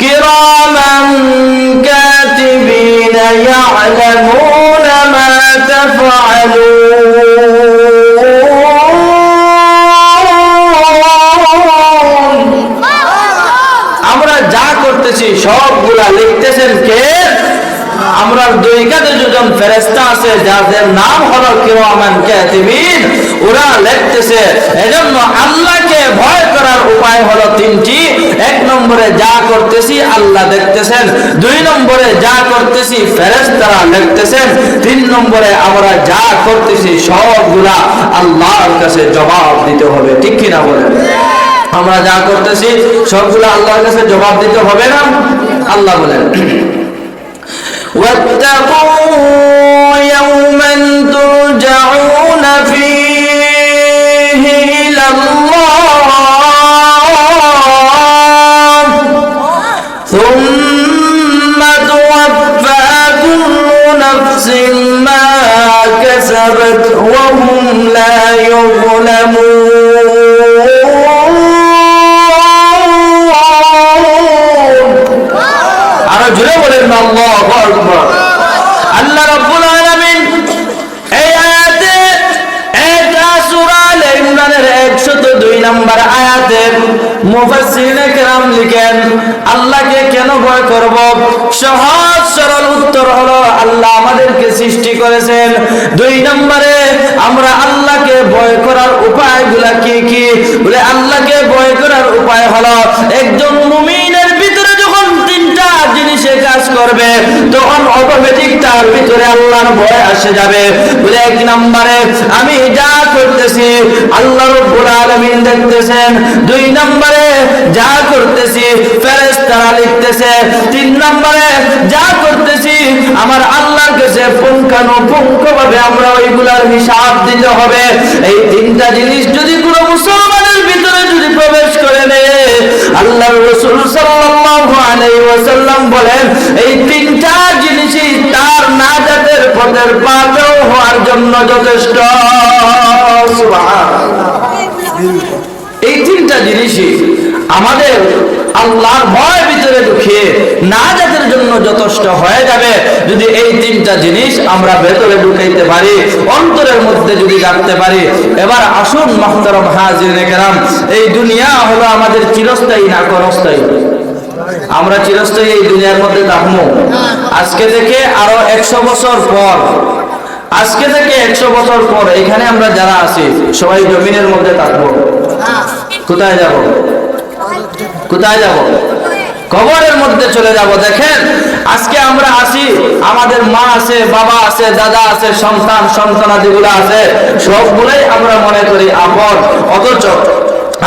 كراما كاتبين يعلمون ما تفعلون আমরা যা করতেছি সবগুলা লিখতেছেন কে আমরা দুই কাজে দুজন ফেরেস্তা আছে যাদের নাম হলো কিরামান কাতিবিন, ওরা লিখতেছে, এজন্য আল্লাহকে ভয় করার উপায় হলো তিনটি। এক নম্বরে যা করতেছি, আল্লাহ দেখতেছেন। দুই নম্বরে যা করতেছি ফেরেস্তারা লিখতেছেন। তিন নম্বরে আমরা যা করতেছি, সবগুলা আল্লাহর কাছে জবাব দিতে হবে। ঠিক কিনা বলেন? আমরা যা করতেছি, সবগুলো আল্লাহর কাছে জবাব দিতে হবে না? আল্লাহ বলেন। واتقوا يوما ترجعون فيه إلى الله. ثم توفى كل نفس ما كسبت وهم لا يظلمون. করব। সহজ সরল উত্তর হলো, আল্লাহ আমাদেরকে সৃষ্টি করেছেন। দুই নম্বরে, আমরা আল্লাহকে ভয় করার উপায়গুলা কি কি? বলে, আল্লাহকে ভয় করার উপায় হলো, একজন মুমিনের ভিতরে যখন তিনটা জিনিসে কাজ করবে, তখন অটোমেটিক তার ভিতরে আল্লাহর ভয় আসে যাবে। বলে, এক নম্বরে, আমি যা করতেছি, আল্লাহ রব্বুল আলামিন দেখতেছেন। দুই নম্বরে, যা করতেছি, ফেরেশতারা লিখতেছে, তিন নম্বরে, যা করতেছি, আমার আল্লাহর কাছে পুঙ্খানুপুঙ্খ ভাবে আমরা ওইগুলার হিসাব দিতে হবে। এই তিনটা জিনিস যদি কোনো মুসলমানের ভিতরে যদি প্রবেশ করে নেয় আল্লাহ রসুল সাল্লাল্লাহু আলাইহি ওয়াসাল্লাম বলেন, এই তিনটা জিনিসই তার নাজাতের পথের পাথর হওয়ার জন্য যথেষ্ট। এই তিনটা জিনিসই আমাদের আল্লাহর ভয় ভিতরে ঢুকিয়ে না যাদের জন্য যথেষ্ট হয়ে যাবে, যদি এই তিনটা জিনিস আমরা ভেতরে ঢুকাইতে পারি, অন্তরের মধ্যে যদি রাখতে পারি, এবার আসুন মাহতারম হাজির কেরাম, এই দুনিয়া হলো আমাদের চিরস্থায়ী না করস্থায়ী আমরা চিরস্থায়ী এই দুনিয়ার মধ্যে থাকব? আজকে থেকে আরও একশো বছর পর, আজকে থেকে একশো বছর পর এখানে আমরা যারা আছি, সবাই জমিনের মধ্যে থাকব। কোথায় যাব? কোথায় যাব? কবরের মধ্যে চলে যাব, দেখেন? আজকে আমরা আসি, আমাদের মা আছে, বাবা আছে, দাদা আছে, সন্তান, সন্তানাদিগুলো আছে, সবগুলোই আমরা মনে করি আপন। অথচ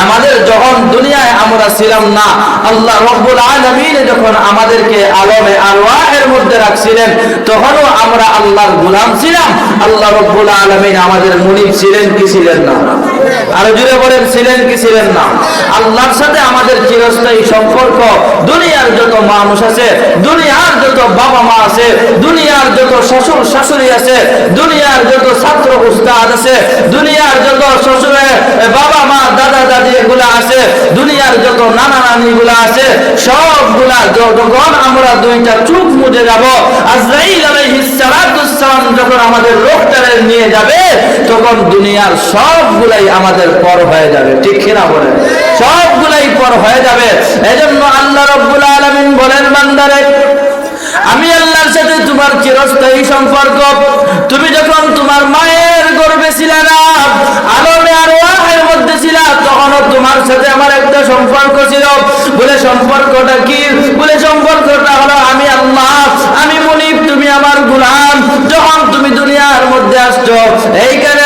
আমাদের যখন দুনিয়ায় আমরা ছিলাম না, আল্লাহ রব্বুল আলামিন যখন আমাদেরকে আলমে আরওয়াহের মধ্যে রাখছিলেন, তখনও আমরা আল্লাহর গোলাম ছিলাম। আল্লাহ রব্বুল আলামিন আমাদের মুনিব ছিলেন কি ছিলেন না? আরও জুড়ে বলেন, ছিলেন কি ছিলেন না? আল্লাহর সাথে আমাদের চিরস্থায়ী সম্পর্ক, দুনিয়ার যত মানুষ আছে, দুনিয়ার যত বাবা মা আছে, দুনিয়ার যত শ্বশুর শাশুড়ি আছে, দুনিয়ার যত ছাত্র উস্তাদ আছে, দুনিয়ার যত শ্বশুরের বাবা মা, দাদা, দাদি এগুলা আছে, দুনিয়ার যত নানা নানি গুলা আছে, সবগুলা আমরা দুইটা চুপ মুজে যাব, আজরাইল যখন আমাদের নিয়ে যাবে, তখন দুনিয়ার সবগুলাই আমাদের পর হয়ে যাবে। ঠিক কিনা বলেন? সবগুলাই পর হয়ে যাবে। এজন্য আল্লাহ রাব্বুল আলামিন বলেন, বান্দারে, আমি আল্লাহর সাথে তোমার চিরস্থায়ী সম্পর্ক। তুমি যখন তোমার মায়ের গর্ভে ছিলে না ওয়াহের সম্পর্কটা কি? বলে মনিব, তুমি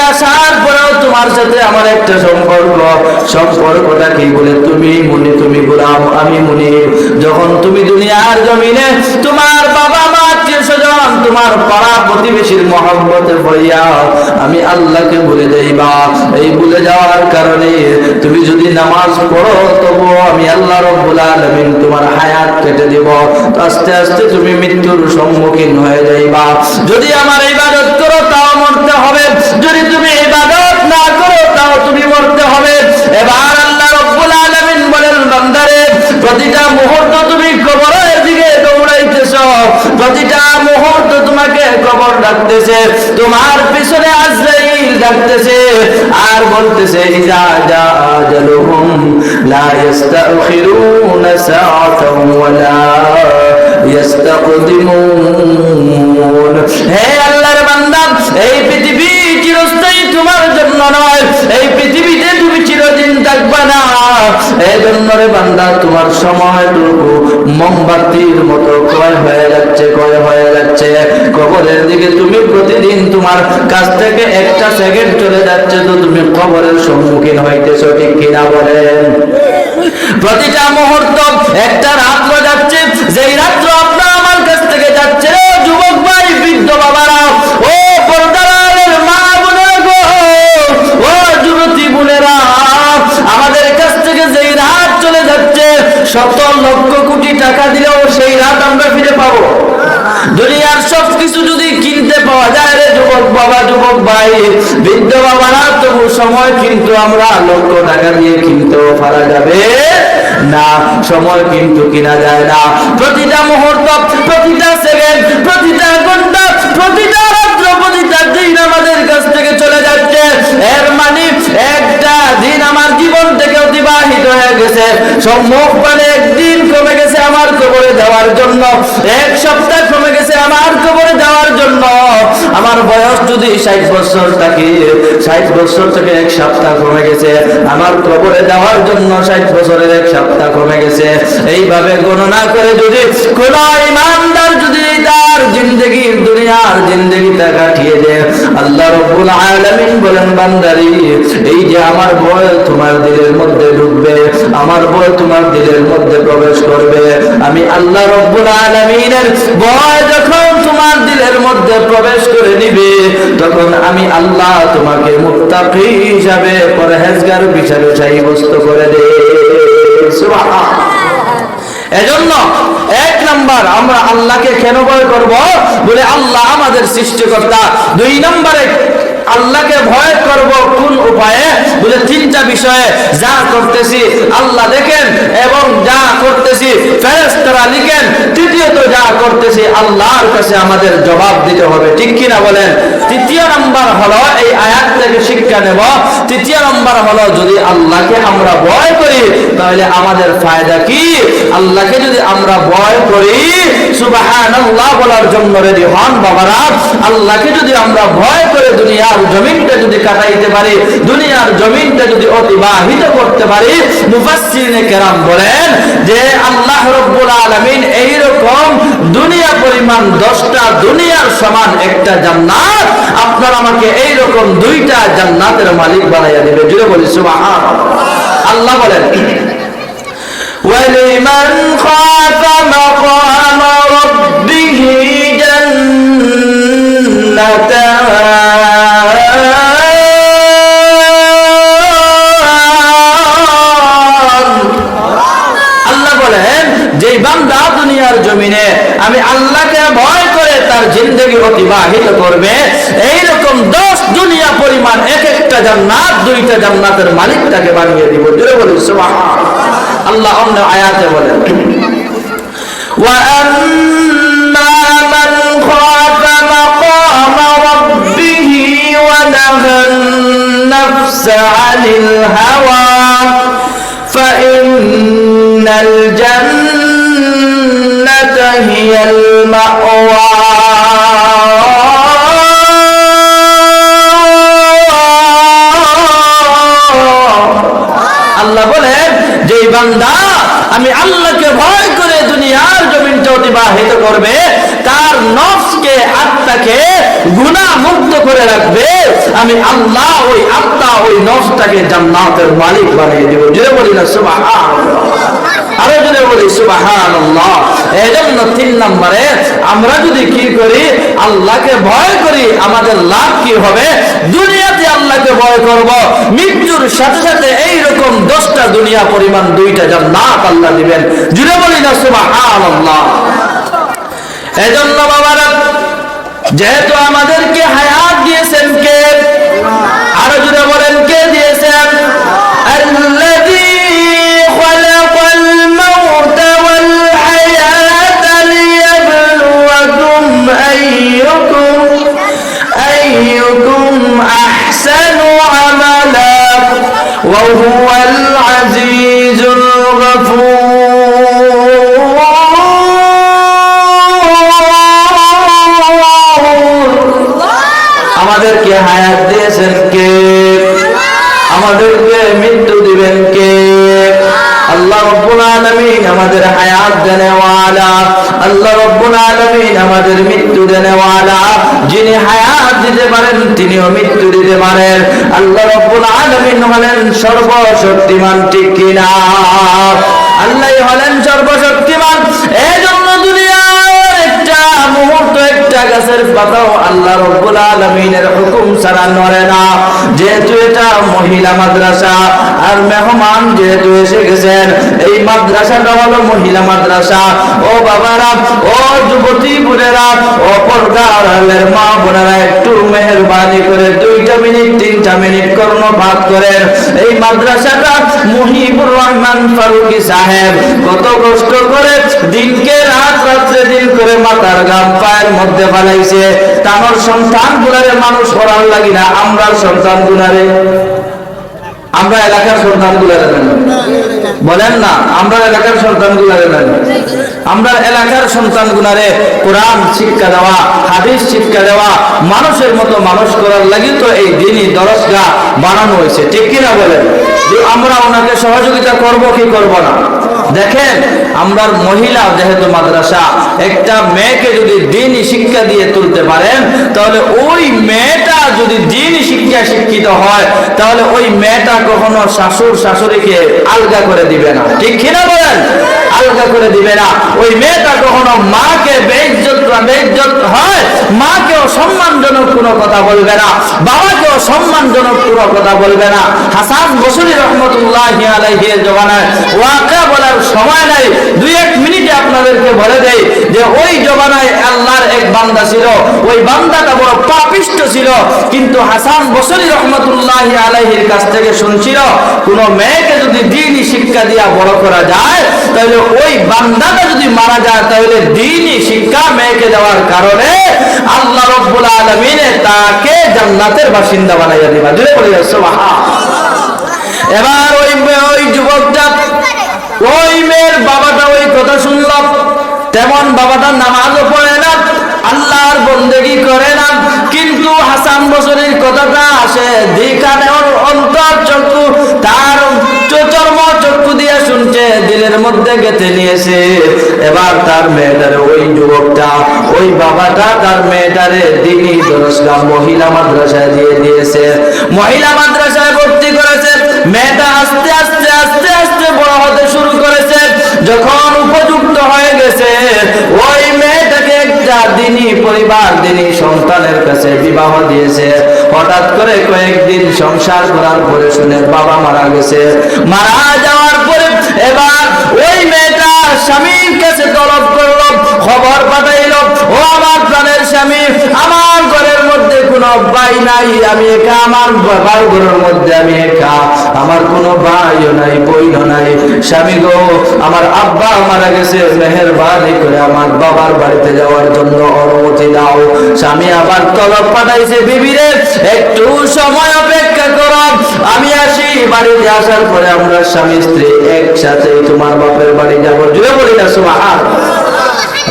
আসার তোমার সাথে আমার একটা সম্পর্ক। সম্পর্কটা কি? বলে, তুমি মনি, তুমি গুলাম, আমি মনি যখন তুমি দুনিয়ার জমিনে তোমার বাবা মা আত্মীয় স্বজন তোমার পাড়া প্রতিবেশীর মহব্বতে পড়িয়া আমি আল্লাহকে ভুলে যাইবা এই ভুলে যাওয়ার কারণে তুমি যদি নামাজ পড়ো তবু আমি আল্লাহ রব্বুল আলামিন তোমার হায়াত কেটে দিব। আস্তে আস্তে তুমি মৃত্যুর সম্মুখীন হয়ে যাইবা। যদি আমার ইবাদত করো, তাও মরতে হবে। যদি তুমি ইবাদত না করো, তাও তুমি মরতে হবে। এবার আল্লাহ রব্বুল আলামিন বলেন, বান্দারে, প্রতিটা মুহূর্ত তুমি কবরের দিকে দৌড়াইতেছ। প্রতিটা মুহূর্ত তোমাকে কবর ডাকতেছে, তোমার পিছনে আজরাইল ডাকতেছে, আর বলতেছে, ইজা আজালুহুম লা ইস্তাখিরুনা সাআতাও ইস্তাকদিমুন হে আল্লাহর বান্দা, এই পৃথিবী চিরস্থায়ী তোমার জন্য নয়, এই পৃথিবীতে থাকবে না। এই জন্য রে বান্দা, তোমার সময়টুকু মোমবাতির মতো ক্ষয় হয়ে যাচ্ছে ক্ষয় হয়ে যাচ্ছে। কবরের দিকে তুমি প্রতিদিন তোমার কাছ থেকে একটা সেকেন্ড চলে যাচ্ছে, তো তুমি কবরের সম্মুখীন হইতেছো, ঠিক কিনা বলেন? প্রতিটা মুহূর্ত একটা রাত্র যাচ্ছে, যেই রাত্র আপনার আমার কাছ থেকে যাচ্ছে রে যুবক ভাই বৃদ্ধ বাবারা ও পর্দারের মা বোনেরা গো ও যুবতী বোনেরা আমাদের কাছ থেকে যেই রাত চলে যাচ্ছে শত লক্ষ কোটি টাকা দিলেও সেই রাত আমরা ফিরে পাবো। দুনিয়ার সব কিছু যদি কিনতে পাওয়া যায় রে যুবক বাবা, যুবক ভাই, বৃদ্ধ বাবারা, তবু সময় কিন্তু আমরা লক্ষ টাকা দিয়ে কিনতেও পারা যাবে না। সময় কিন্তু কিনা যায় না। প্রতিটা মুহূর্ত, প্রতিটা সেকেন্ড, প্রতিটা ঘণ্টা প্রতিটা রাত্র প্রতিটা দিন আমাদের কাছ থেকে চলে যাচ্ছে এর মানে একটা দিন আমার জীবন থেকে অতিবাহিত হয়ে গেছে। সম্মুখ মানে একদিন কমে গেছে আমার কবরে দেওয়ার জন্য। এক সপ্তাহ কমে গেছে আমার কবরে দেওয়ার জন্য। আমার বয়স যদি ষাট বছর থাকে, ষাট বছর থেকে এক সপ্তাহ কমে গেছে। আমার কবরে দেওয়ার জন্য ষাট বছরের এক সপ্তাহ কমে গেছে। এইভাবে গণনা করে যদি কোন ইমানদার যদি তার জিন্দগির দুনিয়ার জিন্দগিটা কাটিয়ে দেয়, আল্লাহ রব্বুল আলামিন বলেন বান্দারি, এই যে আমার ভয় তোমার দিলের মধ্যে ঢুকবে, আমার ভয় তোমার দিলের মধ্যে প্রবেশ করবে। আমি আল্লাহ রব্বুল আলামিনের ভয় যখন তোমার দিলের মধ্যে প্রবেশ করে নিবে, তখন আমি আল্লাহ তোমাকে মুত্তাকি হিসাবে, পরহেজগার বিচারে সাব্যস্ত করে দে এজন্য এক নাম্বার আমরা আল্লাহকে কেন ভয় করব? বলে আল্লাহ আমাদের সৃষ্টিকর্তা। দুই নম্বরে আল্লাহকে ভয় করব কোন উপায়ে? বলে তিনটা বিষয়ে যা করতেছি, আল্লাহ দেখেন এবং যা করতেছি, ফেরেশতারা লিখেন, তৃতীয়ত যা করতেছি, আল্লাহর কাছে আমাদের জবাব দিতে হবে। ঠিক কিনা বলেন? তৃতীয় নাম্বার হলো এই আয়াত থেকে শিক্ষা নেব। তৃতীয় নাম্বার হলো যদি আল্লাহকে আমরা ভয় করি, তাহলে আমাদের ফায়দা কি? আল্লাহকে যদি আমরা ভয় করি, সুবহানাল্লাহ বলার জন্য রেডি হন বাবারা। আল্লাহকে যদি আমরা ভয় করে দুনিয়ার জমিনটা যদি কাটাইতে পারি, দুনিয়ার জমিনটা যদি অতিবাহিত করতে পারি মুফাসসিরিনে কেরাম বলেন যে আল্লাহ রব্বুল আলামিন এই রকম দুনিয়া পরিমাণ 10টা দুনিয়ার সমান একটা জান্নাত আপনার আমাকে এই রকম দুইটা জান্নাতের মালিক বানাইয়া দিবে জুড়ে বলি সুবহানাল্লাহ আল্লাহ বলেন ولمن خاف مقام ربه جنتان বলেন যে বান্দা দুনিয়ার জমিনে আমি আল্লাহকে ভয় করে তার জিন্দগি অতিবাহিত করবে এই রকম দশ দুনিয়া পরিমাণ এক একটা জান্নাত দুইটা জান্নাতের মালিক তাকে বানিয়ে দিব জুড়ে বলি সুবহান আল্লাহ অন্য আয়াতে বলেন وأما من خاف مقام ربه ونهى النفس عن الهوى فإن الجنة هي المأوى আল্লাহ বলেন যে বান্দা আমি আল্লাহকে ভয় করে অতিবাহিত করবে, তার নফসকে আত্মাকে গুণা মুক্ত করে রাখবে। আমি আল্লাহ, ওই আত্মা, ওই নফসটাকে জান্নাতের মালিক বানিয়ে দেব। জুড়ে বলি না, সুবহানাল্লাহ। আরও যদি বলি, সুবহানাল্লাহ। এই জন্য তিন নম্বরে, আমরা যদি কি করি, আল্লাহকে ভয় করি, আমাদের লাভ কি হবে? দুনিয়াতে আল্লাহকে ভয় করব। মৃত্যুর সাথে সাথে এই রকম দশটা দুনিয়া পরিমাণ দুইটা জান্নাত আল্লাহ দিবেন। জুড়ে বলি না, সুবহানাল্লাহ। এজন্য বাবারা, যেহেতু আমাদেরকে হায়াত দিয়েছেন আল্লাহ আমাদের মৃত্যু দেনেওয়ালা যিনি হায়াত দিতে পারেন, তিনিও মৃত্যু দিতে পারেন। আল্লাহ রব্বুল আলামিন হলেন সর্বশক্তিমান, ঠিক কিনা? আল্লাহ হলেন সর্বশক্তিমান একটু মেহরবানি করে দুইটা মিনিট, তিনটা মিনিট কর্ণপাত করেন। এই মাদ্রাসাটা মুহিবুর রহমান ফারুকি সাহেব কত কষ্ট করে দিনকে রাত রাত্রে দিন করে মাথার গাম পায়ের মধ্যে ফালাইছে। তানোর সন্তান গুলারে মানুষ করার লাগি না আমরা সন্তান গুলারে আমরা এলাকার সন্তান গুলারে বলেন না, আমরা এলাকার সন্তান গুলারে আমরা এলাকার সন্তান গুলারে কোরআন শিক্ষা দেওয়া, হাদিস শিক্ষা দেওয়া, মানুষের মতো মানুষ করার লাগি তো এই দিনই দরজগা বানানো হয়েছে। ঠিক কিনা বলেন? যে আমরা ওনাকে সহযোগিতা করব কি করব না? দেখেন আমরা মহিলা যেহেতু মাদ্রাসা, একটা মেয়েকে যদি দিনই শিক্ষা দিয়ে তুলতে পারেন, তাহলে ওই যদি দিনই শিক্ষা শিক্ষিত হয়, তাহলে ওই মেয়েটা কখনো শাশুর শাশুড়িকে আলগা করে দিবে না। ঠিক কিনা বলেন? আলগা করে দিবে না। ওই মেয়েটা কখনো মাকে বেইজ্জত বেইজ্জত হয়, মাকেও সম্মানজনক কোনো কথা বলবে না, বাবাকেও সম্মানজনক কোনো কথা বলবে না। হাসান বসুরি রহমতুল্লাহ আলাইহির জমানায় ওয়াকা বলার সময় নাই। দুই এক মিনিটে আপনাদেরকে বলে দেই যে ওই জমানায় আল্লাহর এক বান্দা ছিল, ওই বান্দাটা বড় পাপিষ্ট ছিল, কিন্তু হাসান বসরি রহমতুল্লাহ আলাইহির কাছ থেকে শুনছিল, কোন মেয়েকে যদি দিনই শিক্ষা দিয়া বড় করা যায়, তাহলে ওই বান্দাটা যদি মারা যায়, তাহলে দিনই শিক্ষা মেয়েকে দেওয়ার কারণে আল্লাহ রব্বুল আলমিনে তাকে জান্নাতের বাসিন্দা বানাইয়া দিবা। জুড়ে বলে যাচ্ছে এবার ওই ওই যুবকটা ওই মেয়ের বাবাটা ওই কথা শুনল। তেমন বাবাটা নামাজও পড়ে না। আল্লাহর বন্দেগি করে না। কিন্তু হাসান বসরির কথাটা আসে দিকানে অন্তর চক্ষু, তার চর্ম চক্ষু দিয়ে শুনছে, দিলের মধ্যে গেঁথে নিয়েছে। এবার তার মেয়েটারে ওই যুবকটা, ওই বাবাটা তার মেয়েটারে দিনই দরসগা মহিলা মাদ্রাসায় দিয়ে দিয়েছে। মহিলা মাদ্রাসায় ভর্তি করেছে। মেয়েটা আস্তে আস্তে আস্তে আস্তে বড় হতে শুরু যখন উপযুক্ত হয়ে গেছে, ওই মেয়েটাকে একটা দিনই পরিবার দিনই সন্তানের কাছে বিবাহ দিয়েছে। হঠাৎ করে কয়েকদিন সংসার করার পরে শুনে বাবা মারা গেছে। মারা যাওয়ার পরে এবার ওই মেয়েটা স্বামীর কাছে তলব করল, খবর পাঠাইল ও আমার প্রাণের স্বামী আমার ঘরের মধ্যে কোনো ভাই নাই, আমি একা, আমার বাবার ঘরের মধ্যে আমি একা। আমার কোনো ভাইও নাই, বইও নাই। স্বামী গো, আমার আব্বা মারা গেছে, মেহরবানি করে আমার বাবার বাড়িতে যাওয়ার জন্য অনুমতি দাও। স্বামী আবার তলব পাঠাইছে, বিবিরে, একটু সময় অপেক্ষা করো। আমি আসি, বাড়িতে আসার পরে আমরা স্বামী স্ত্রী একসাথে তোমার বাপের বাড়ি যাব। জুড়ে বলি না সুমাহার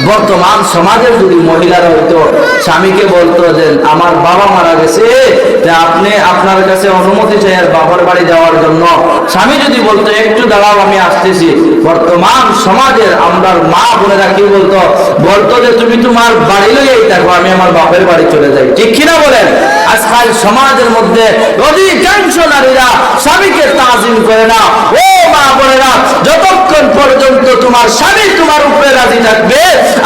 বর্তমান সমাজের যদি মহিলারা হইতো স্বামীকে বলতো যে আমার বাবা মারা গেছে যে আপনি আপনার কাছে অনুমতি চাই আর বাবার বাড়ি যাওয়ার জন্য। স্বামী যদি বলতো, একটু দাঁড়াও, আমি আসতেছি। বর্তমান সমাজের আমরা মা বোনেরা কি বলতো? বলতো যে, তুমি তোমার বাড়ি লইয়াই থাকো, আমি আমার বাপের বাড়ি চলে যাই। ঠিক কিনা বলেন? আজকাল সমাজের মধ্যে অধিকাংশ নারীরা স্বামীকে তাজিম করে না। ও মা বোনেরা, যতক্ষণ পর্যন্ত তোমার স্বামী তোমার উপরে রাজি থাকবে,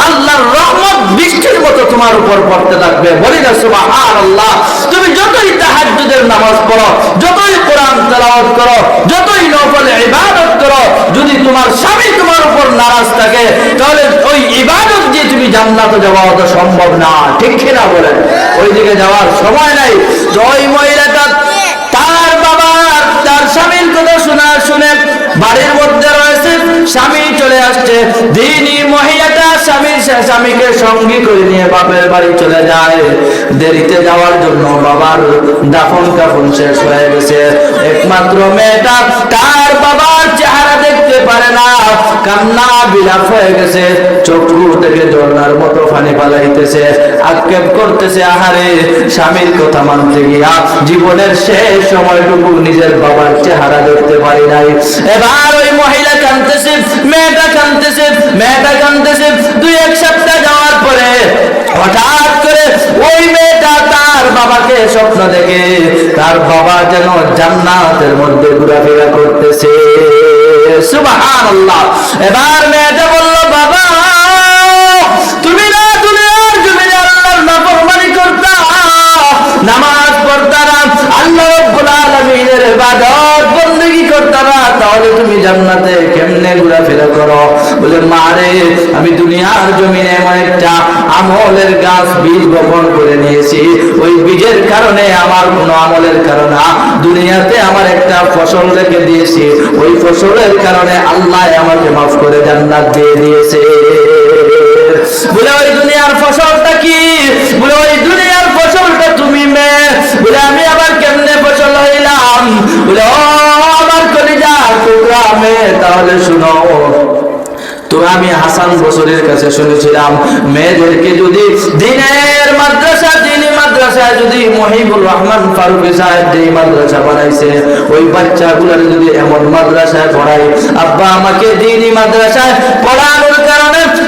আল্লাহর রহমত বৃষ্টির মতো তোমার উপর পড়তে থাকবে। বলি না সুবহান আল্লাহ তুমি যতই তাহাজ্জুদের নামাজ পড়ো, যতই কোরআন তেলাওয়াত করো, যতই নফল ইবাদত করো, যদি তোমার স্বামী তোমার উপর নারাজ থাকে, তাহলে ওই ইবাদত দিয়ে তুমি জান্নাতে যাওয়া অত সম্ভব না। ঠিক কিনা বলেন? ওই দিকে যাওয়ার সময় নাই। তো ওই মহিলাটা তার বাবা তার স্বামীর কথা শোনা শুনে বাড়ির মধ্যে স্বামী চলে আসছে। দিনই মহিলাটা স্বামীর স্বামীকে সঙ্গী করে নিয়ে বাপের বাড়ি চলে যায়। দেরিতে যাওয়ার জন্য বাবার দাফন কাফন শেষ হয়ে গেছে। একমাত্র মেয়েটা তার বাবার চেহারা দেখতে পারে না। কান্না বিলাপ হয়ে গেছে থেকে মতো পালাইতেছে, আক্ষেপ করতেছে, আহারে, স্বামীর কথা মানতে গিয়া জীবনের শেষ সময়টুকু নিজের বাবার চেহারা দেখতে পারি নাই। এবার ওই মহিলা কানতেছে মেয়েটা কানতেছে মেয়েটা কানতেছে দুই এক সপ্তাহ যাওয়ার পরে হঠাৎ করে ওই মেয়েটা তার বাবাকে স্বপ্ন দেখে, তার বাবা যেন জান্নাতের মধ্যে ঘোরাফেরা করতেছে। সুবহানাল্লাহ। এবার মেয়েটা তাহলে তুমি জান্নাতে কেমনে ঘোরাফেরা করো? বলে মারে আমি দুনিয়ার জমিনে এমন একটা আমলের গাছ বীজ বপন করে নিয়েছি। ওই বীজের কারণে আমার কোনো আমলের কারণে দুনিয়াতে আমার একটা ফসল রেখে দিয়েছি। ওই ফসলের কারণে আল্লাহ আমাকে মাফ করে জান্নাত দিয়ে দিয়েছে। বলে, ওই দুনিয়ার ফসলটা কি বলে ওই দুনিয়ার ফসলটা তুমি মেয়ে বলে আমি আবার কেমনে ফসল হইলাম বলে ও আমার কলিজা টুকরা মেয়ে তাহলে শুনো তো আমি হাসান বসরের কাছে শুনেছিলাম, মেয়েদেরকে যদি দিনের মাদ্রাসা, দিনে মাদ্রাসায় যদি মহিবুর রহমান ফারুকি সাহেব মাদ্রাসা বানাইছে, ওই বাচ্চাগুলোর যদি এমন মাদ্রাসায় পড়াই আব্বা আমাকে দিনই মাদ্রাসায় কারণে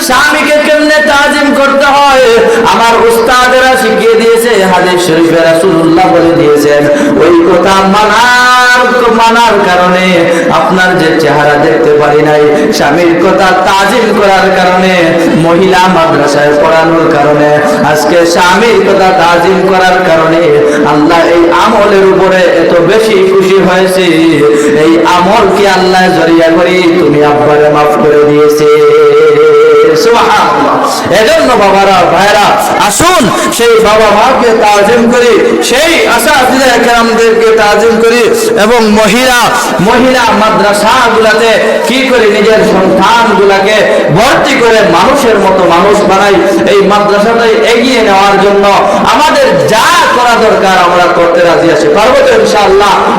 স্বামীকে কেমনে তাজিম করতে হয় আমার উস্তাদেরা শিখিয়ে দিয়েছে, হাদিস শরীফে রাসূলুল্লাহ বলে দিয়েছেন, ওই কথা মানার মানার কারণে আপনার যে চেহারা দেখতে পারি নাই, স্বামীর কথা তাজিম করার কারণে, মহিলা মাদ্রাসায় পড়ানোর কারণে, আজকে স্বামীর কথা তাজিম করার কারণে আল্লাহ এই আমলের উপরে এত বেশি খুশি হয়েছে এই আমলকে আল্লাহ জরিয়া করি, তুমি আব্বারে মাফ করে দিয়েছে। এজন্য বাবারা ভাইরা আসুন সেই বাবা মাকে তাজিম করি, সেই আশা কেরামদেরকে তাজিম করি এবং মহিলা মহিলা কি করে নিজের ভর্তি করে মানুষের মতো মানুষ বানাই, এই মাদ্রাসাটাই এগিয়ে নেওয়ার জন্য আমাদের যা করা দরকার আমরা করতে রাজি আছি। পারব তো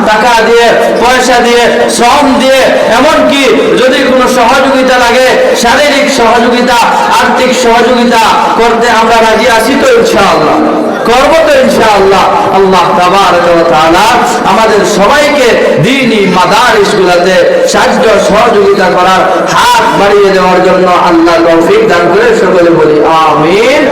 টাকা দিয়ে, পয়সা দিয়ে, শ্রম দিয়ে, এমনকি যদি কোনো সহযোগিতা লাগে, শারীরিক সহযোগিতা আর্থিক সহযোগিতা করতে আমরা রাজি আছি তো ইনশাআল্লাহ। করব তো ইনশাআল্লাহ। আল্লাহ তাবারক আমাদের সবাইকে দ্বীনি মাদারিস গুলাতে সাহায্য, সহযোগিতা করার হাত বাড়িয়ে দেওয়ার জন্য আল্লাহ তৌফিক দান করে সকলে বলি, আমিন।